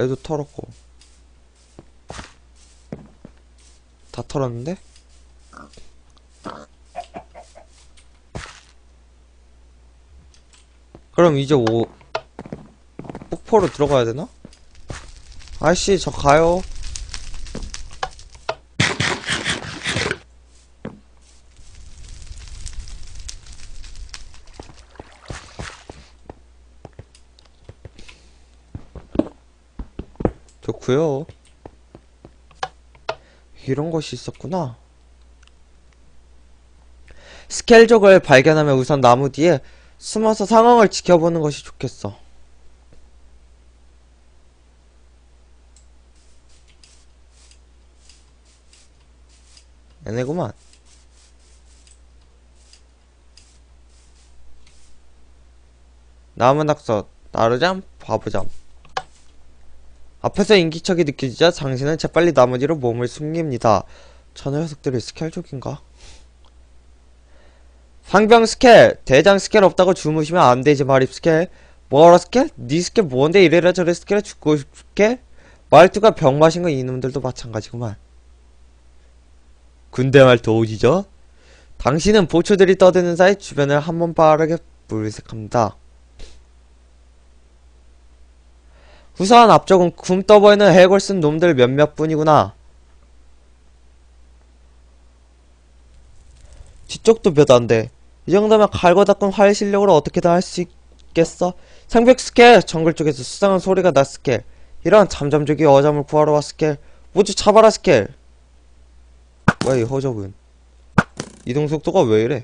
애도 털었고 다 털었는데? 그럼 이제 오 폭포로 들어가야 되나? 아저씨 저 가요 이런 것이 있었구나. 스켈족을 발견하면 우선 나무 뒤에 숨어서 상황을 지켜보는 것이 좋겠어. 얘네구만. 나무 낙서 나르잠 바보잠 앞에서 인기척이 느껴지자 장신은 재빨리 나무 뒤로 몸을 숨깁니다 저 녀석들이 스켈족인가? 황병 스켈 대장 스켈 없다고 주무시면 안 되지 말입 스켈 뭐하러 스켈? 니 스켈 뭔데 이래라 저래 스켈에 죽고 싶게? 말투가 병 마신 거 이놈들도 마찬가지구만 군대 말투 오지죠? 당신은 보초들이 떠드는 사이 주변을 한번 빠르게 물색합니다. 우선 앞쪽은 굼 떠 보이는 해골 쓴 놈들 몇몇 뿐이구나. 뒤쪽도 몇 안 돼. 이 정도면 갈고 닦은 활 실력으로 어떻게든 할 수 있겠어? 상벽 스켈! 정글 쪽에서 수상한 소리가 났 스켈. 이런 잠잠족이 어잠을 구하러 왔 스켈. 모두 잡아라 스켈. 뭐야 이 허접은. 이동 속도가 왜 이래?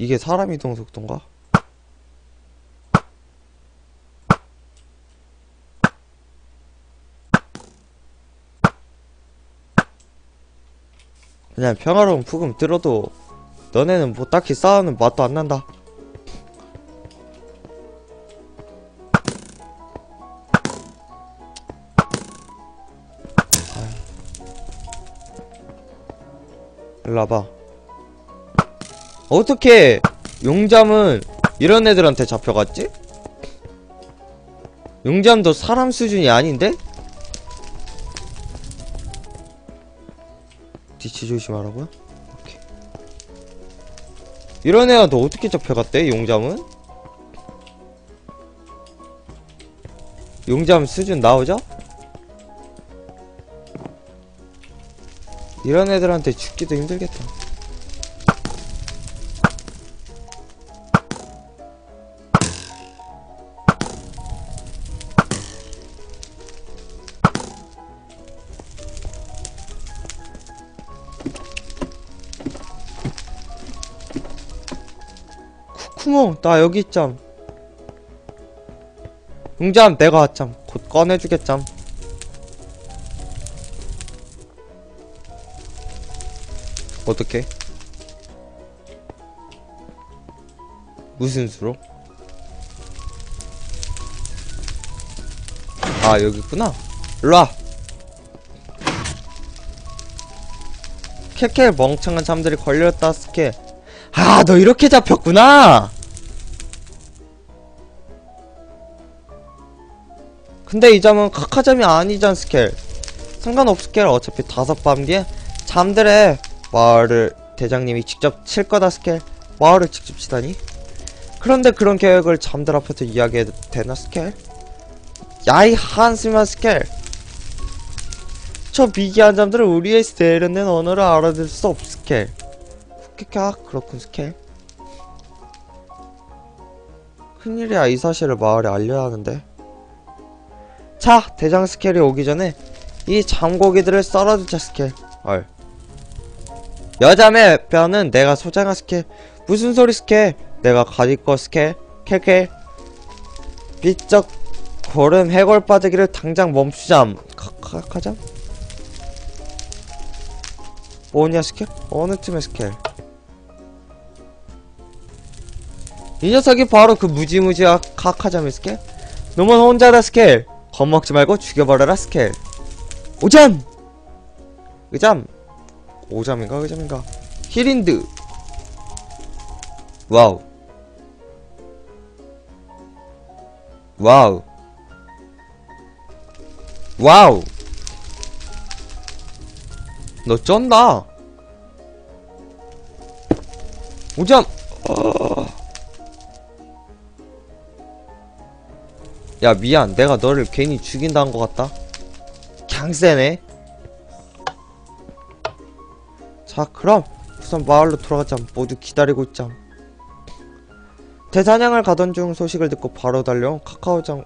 이게 사람 이동 속도인가? 그냥 평화로운 부금 들어도 너네는 뭐 딱히 싸우는 맛도 안 난다. 일로 와봐. 어떻게 용잠은 이런 애들한테 잡혀갔지? 용잠도 사람 수준이 아닌데? 뒤치 조심하라고요? 오케이. 이런 애한테 어떻게 잡혀갔대, 용잠은? 용잠 수준 나오죠? 이런 애들한테 죽기도 힘들겠다. 쿠쿠몽 나 여기 있잠. 용잠 내가 왔잠. 곧 꺼내주겠잠. 어떻게? 무슨 수로? 아 여기 있구나. 일로와. 캐캐 멍청한 잠들이 걸렸다 스케 아 너 이렇게 잡혔구나. 근데 이 점은 카카점이 아니잖 스켈 상관없 스켈 어차피 다섯 밤 뒤에 잠들에 마을을 대장님이 직접 칠 거다 스켈 마을을 직접 치다니? 그런데 그런 계획을 잠들 앞에서 이야기해도 되나 스켈 야이 한심한 스켈 저 미개한 잠들은 우리의 세련된 언어를 알아들 수 없 스켈 후키카 그렇군 스켈 큰일이야 이 사실을 마을에 알려야 하는데. 자 대장 스켈이 오기 전에 이 잠고기들을 썰어두자 스켈 얼. 여자의 뼈는 내가 소장한 스켈 무슨 소리 스켈 내가 가지고 스켈 켈켈 삐쩍 고름 해골 빠지기를 당장 멈추잠 카카카잠 뭐냐 스켈? 어느 틈의 스켈 이 녀석이 바로 그 무지무지한 카카자미 스킬 너만 혼자다 스케일. 겁먹지 말고 죽여버려라 스케일. 오잠! 의잠! 오잠인가 의잠인가? 히린드. 와우. 와우. 와우. 너 쩐다. 오잠. 어... 야 미안. 내가 너를 괜히 죽인다는 것 같다. 갱세네 자 그럼 우선 마을로 돌아가자 모두 기다리고 있자. 대사냥을 가던 중 소식을 듣고 바로 달려온 카카오장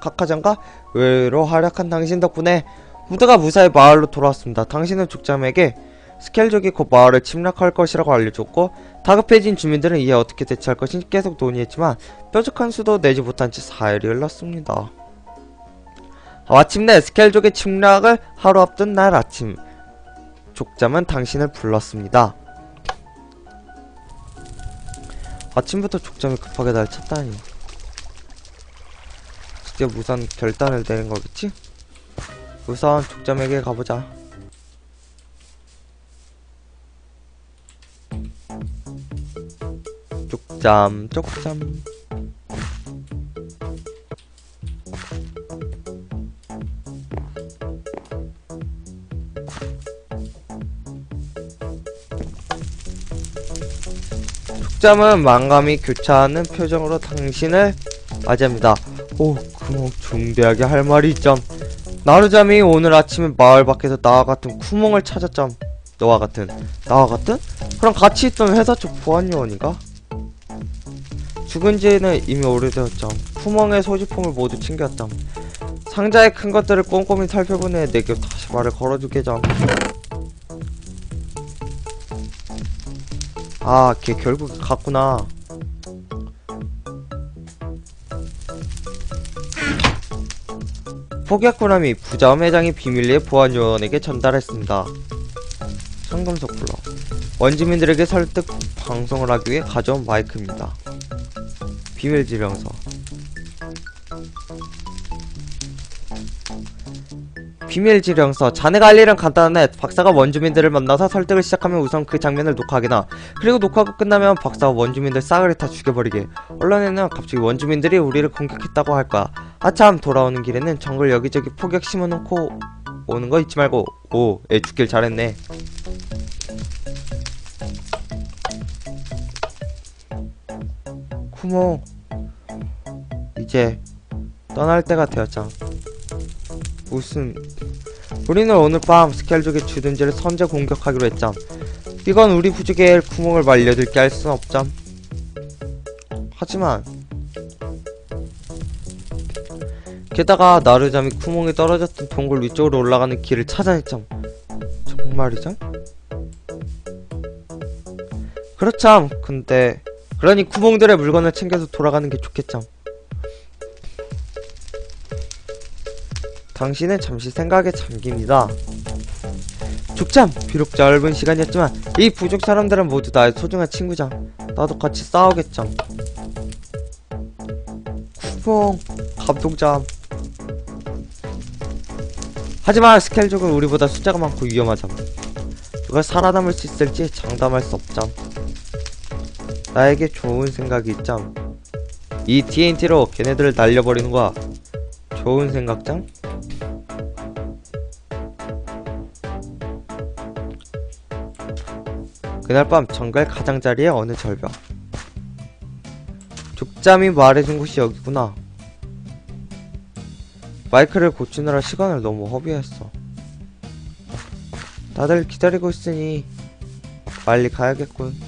카카장과 의외로 활약한 당신 덕분에 모두가 무사히 마을로 돌아왔습니다. 당신은 족장에게 스켈족이 곧 마을을 침략할 것이라고 알려줬고 다급해진 주민들은 이에 어떻게 대처할 것인지 계속 논의했지만 뾰족한 수도 내지 못한 채 사흘이 흘렀습니다. 마침내 스켈족의 침략을 하루 앞둔 날 아침 족잠은 당신을 불렀습니다. 아침부터 족잠이 급하게 날 찾다니 직접 우선 결단을 내린 거겠지? 우선 족잠에게 가보자. 쪽잠 쪽잠 쪽잠은 망감이 교차하는 표정으로 당신을 맞이합니다. 오, 구멍 중대하게 할 말이 있점. 나루잠이 오늘 아침에 마을 밖에서 나와 같은 구멍을 찾았점. 너와 같은 나와 같은? 그럼 같이 있던 회사 쪽 보안 요원인가? 죽은 지는 이미 오래되었죠. 구멍의 소지품을 모두 챙겼죠. 상자의 큰 것들을 꼼꼼히 후에 내게 다시 말을 걸어주게죠. 아, 걔 결국 갔구나. 폭약구남이 부자음 회장이 비밀리에 보안요원에게 전달했습니다. 청금석 불러 원주민들에게 설득 방송을 하기 위해 가져온 마이크입니다. 비밀 지령서. 비밀 지령서. 자네가 할 일은 간단하네. 박사가 원주민들을 만나서 설득을 시작하면 우선 그 장면을 녹화하게나. 그리고 녹화가 끝나면 박사가 원주민들 싸그리 다 죽여버리게. 언론에는 갑자기 원주민들이 우리를 공격했다고 할 거야 아참 돌아오는 길에는 정글 여기저기 폭격 심어놓고 오는 거 잊지 말고. 오애 죽길 잘했네 쿠모 이제 떠날 때가 되었죠. 무슨. 우리는 오늘 밤 스켈족의 주둔지를 선제 공격하기로 했죠. 이건 우리 부족의 구멍을 말려들게 할 순 없죠. 하지만 게다가 나르잠이 구멍이 떨어졌던 동굴 위쪽으로 올라가는 길을 찾아냈죠. 정말이죠? 그렇죠. 근데 그러니 구멍들의 물건을 챙겨서 돌아가는 게 좋겠죠. 당신은 잠시 생각에 잠깁니다. 죽잠! 비록 짧은 시간이었지만 이 부족 사람들은 모두 나의 소중한 친구자. 나도 같이 싸우겠죠. 구멍 감동잠. 하지만 스켈족은 우리보다 숫자가 많고 위험하잠. 누가 살아남을 수 있을지 장담할 수 없잠. 나에게 좋은 생각이 있잠. 이 TNT로 걔네들을 날려버리는 거야. 좋은 생각장? 그날 밤 정글 가장자리의 어느 절벽. 족잠이 말해준 곳이 여기구나. 마이크를 고치느라 시간을 너무 허비했어. 다들 기다리고 있으니 빨리 가야겠군.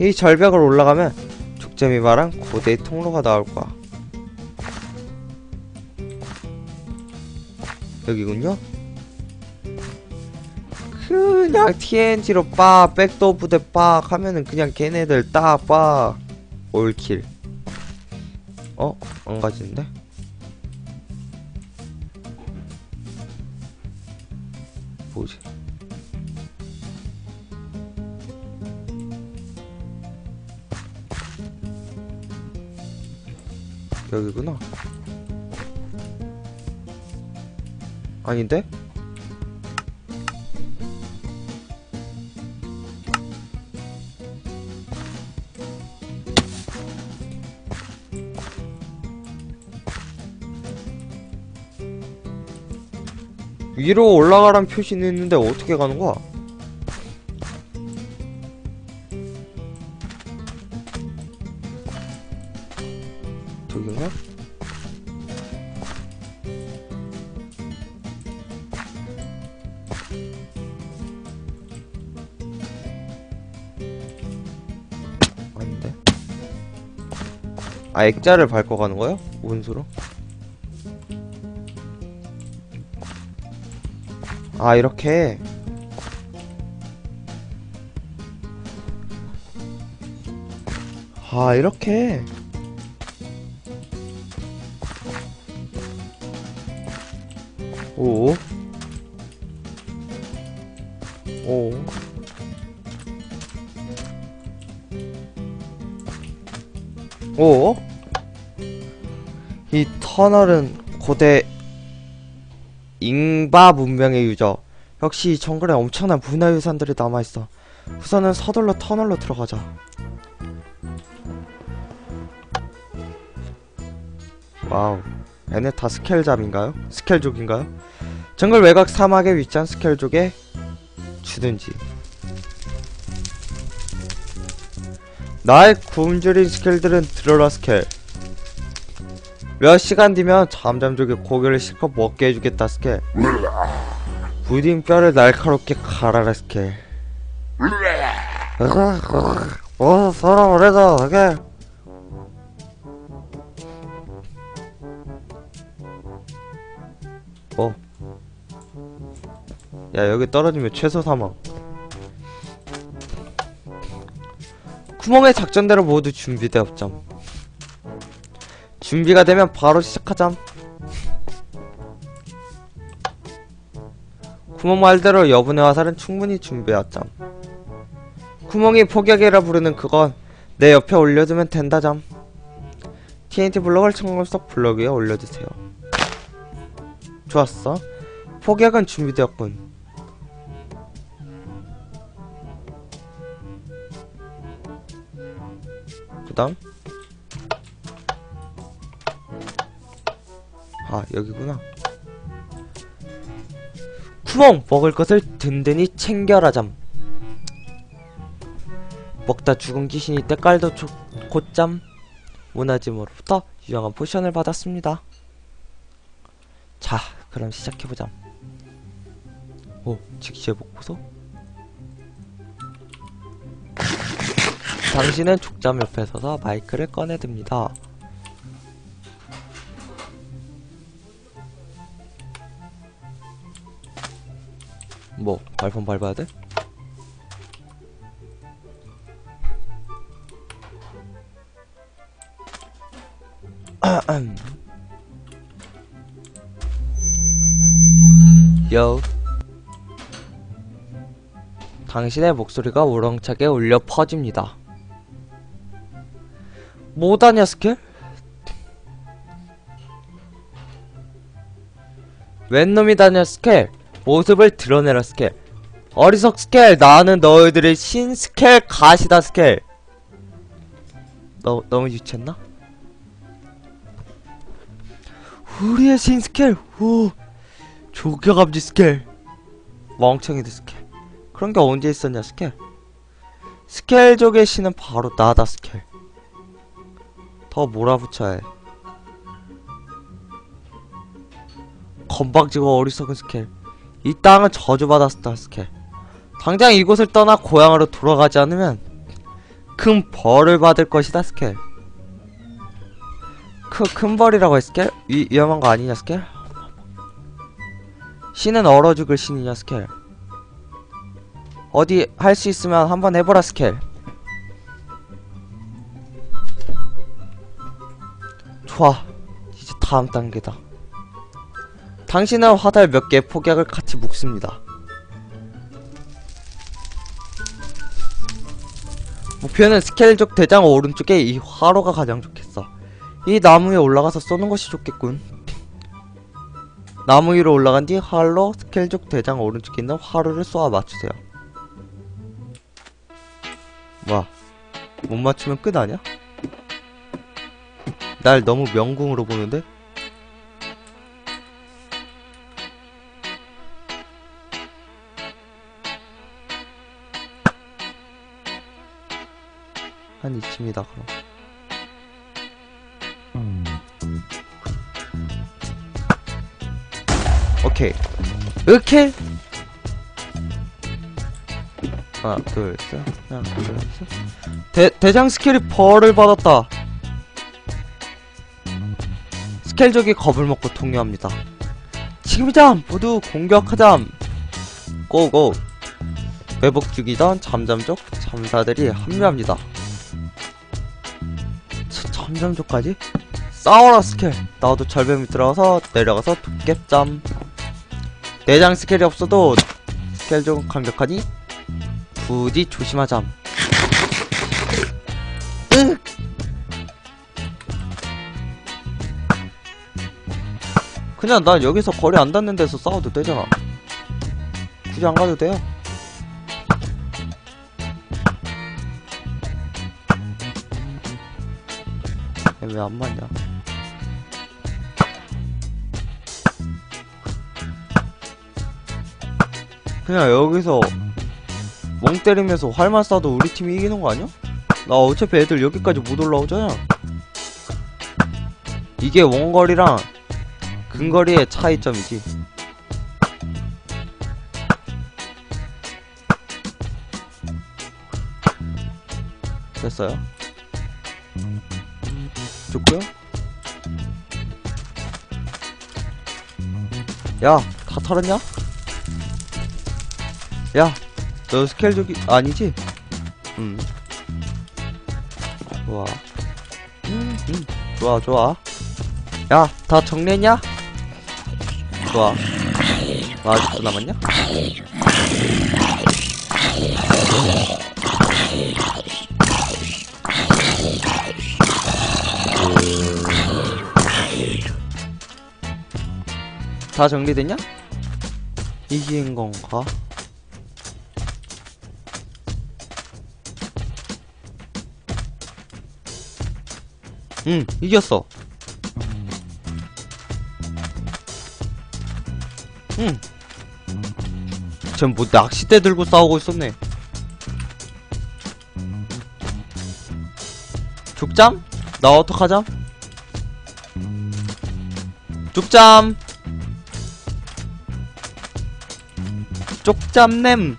이 절벽을 올라가면 족점이 말한 고대의 통로가 나올 거야. 여기군요? 그냥 TNT로 빠, 백도 부대 빡 하면은 그냥 걔네들 딱 빡. 올킬. 어? 안 가지는데? 여기구나 아닌데? 위로 올라가란 표시는 있는데 어떻게 가는 거야? 아 액자를 밟고 가는 거야? 원수로? 아 이렇게 아 이렇게 오 오. 오. 이 터널은 고대 잉바 문명의 유저. 역시 이 정글에 엄청난 문화유산들이 남아있어. 우선은 서둘러 터널로 들어가자. 와우. 얘네 다 스켈잡인가요? 스켈족인가요? 정글 외곽 사막에 위치한 스켈족의 주둔지. 나의 굶주린 스켈들은 들어라 스켈. 몇 시간 뒤면 잠잠족의 고기를 실컷 먹게 해주겠다 스켈. 부딩 뼈를 날카롭게 갈아라 스켈. 어, 서로 그래서 스켈. 어. 야 여기 떨어지면 최소 사망. 구멍의 작전대로 모두 준비되었잠. 준비가 되면 바로 시작하잠. 구멍 말대로 여분의 화살은 충분히 준비해왔잠. 구멍이 폭격이라 부르는 그건 내 옆에 올려두면 된다잠. TNT 블럭을 청금석 블럭 위에 올려두세요. 좋았어. 폭격은 준비되었군. 그 다음 아 여기구나. 구멍! 먹을 것을 든든히 챙겨라 잠. 먹다 죽은 귀신이 때깔도 좋, 곧잠. 문화짐으로부터 유용한 포션을 받았습니다. 자 그럼 시작해보자. 오 직시의 복보소 당신은 족잠 옆에 서서 마이크를 꺼내듭니다. 뭐 발판 밟아야 돼? 요 당신의 목소리가 우렁차게 울려 퍼집니다. 뭐다냐 스켈? 웬 놈이 다냐 스켈? 모습을 드러내라 스켈 어리석 스켈 나는 너희들의 신 스켈 가시다 스켈 너, 너무 유치했나? 우리의 신 스켈 오 조교감지 스켈 멍청이들 스켈 그런 게 언제 있었냐 스켈 스켈족의 신은 바로 나다 스켈 더 몰아붙여야 해. 건방지고 어리석은 스켈. 이 땅은 저주받았다 스켈. 당장 이곳을 떠나 고향으로 돌아가지 않으면 큰 벌을 받을 것이다 스켈. 그큰 벌이라고 했 스켈? 위, 위험한 거 아니냐 스켈? 신은 얼어 죽을 신이냐 스켈? 어디 할 수 있으면 한번 해보라 스켈. 좋아 이제 다음 단계다 당신은 화살 몇 개의 폭약을 같이 묶습니다 목표는 스켈족 대장 오른쪽에 이 화로가 가장 좋겠어 이 나무 위에 올라가서 쏘는 것이 좋겠군 나무 위로 올라간 뒤 활로 스켈족 대장 오른쪽에 있는 화로를 쏘아 맞추세요 뭐야 못 맞추면 끝 아니야? 날 너무 명궁으로 보는데? 한 이쯤이다 그럼. 오케이. 으킬 하나 둘셋. 하나 둘셋. 대, 대장 스킬이 벌을 받았다. 스켈족이 겁을 먹고 통요합니다. 지금이잠! 모두 공격하잠! 고고! 회복 중이던 잠잠족 잠사들이 합류합니다 참- 잠잠족까지? 싸워라 스켈 나도 절벽 밑들어가서 내려가서 도깨잠 내장 스켈이 없어도 스켈족은 강력하니? 부디 조심하잠 으! 그냥 난 여기서 거리 안 닿는 데서 싸워도 되잖아. 굳이 안 가도 돼요 왜안 맞냐? 그냥 여기서 멍 때리면서 활만 쏴도 우리 팀이 이기는 거 아니야? 나 어차피 애들 여기까지 못 올라오잖아. 이게 원거리랑 근거리의 차이점이지. 됐어요 야 다 털었냐? 야 너 스케일 저기 아니지? 음 좋아 음, 음 좋아 좋아 야 다 정리했냐? 좋아 아, 아직도 남았냐? 다 정리됐냐? 이긴 건가? 응, 이겼어. 응. 쟤뭐 낚싯대 들고 싸우고 있었네. 죽잠? 나 어떡하잠? 죽잠! 쪽잠냄!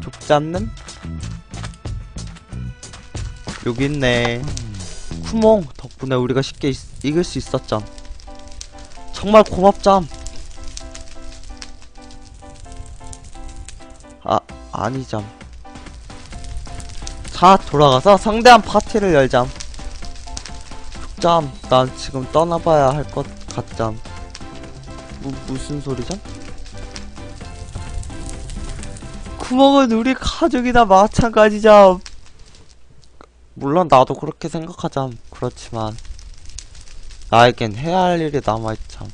쪽잠냄? 여기 있네. 쿠몽 덕분에 우리가 쉽게 있- 이길 수 있었잠. 정말 고맙잠. 아 아니잠. 자 돌아가서 성대한 파티를 열잠. 잠. 난 지금 떠나봐야 할 것 같잠. 무, 무슨 소리잠? 구멍은 우리 가족이나 마찬가지잠. 물론 나도 그렇게 생각하잠. 그렇지만 나에겐 해야 할 일이 남아있잠.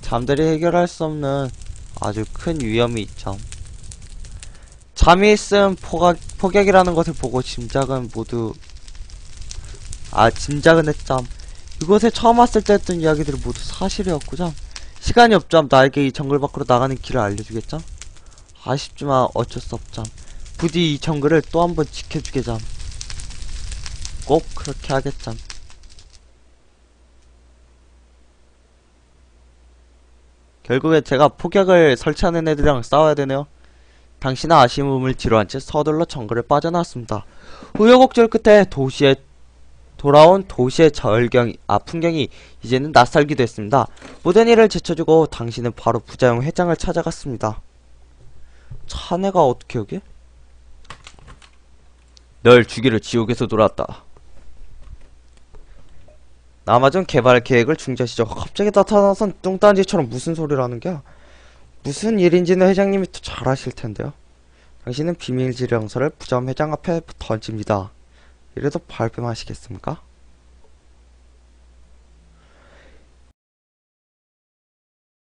잠들이 해결할 수 없는 아주 큰 위험이 있잠. 잠이 있음 포각, 폭약이라는 것을 보고 짐작은 모두 아 짐작은 했잠. 이곳에 처음 왔을 때 했던 이야기들이 모두 사실이었고잠. 시간이 없잠. 나에게 이 정글 밖으로 나가는 길을 알려주겠잠. 아쉽지만 어쩔 수 없잠. 부디 이 정글을 또 한 번 지켜주게잠. 꼭 그렇게 하겠잠. 결국에 제가 폭약을 설치하는 애들이랑 싸워야 되네요. 당신은 아쉬움을 뒤로한 채 서둘러 정글을 빠져나왔습니다. 우여곡절 끝에 도시에 돌아온 도시의 절경, 아 풍경이 이제는 낯설기도 했습니다. 모든 일을 제쳐주고 당신은 바로 부자용 회장을 찾아갔습니다. 자네가 어떻게 여기? 널 죽이려 지옥에서 돌아왔다. 아마존 개발 계획을 중지하시죠. 갑자기 나타나선 뚱딴지처럼 무슨 소리를 하는 게야? 무슨 일인지는 회장님이 더 잘 아실 텐데요. 당신은 비밀 지령서를 부점 회장 앞에 던집니다. 이래도 발뺌하시겠습니까?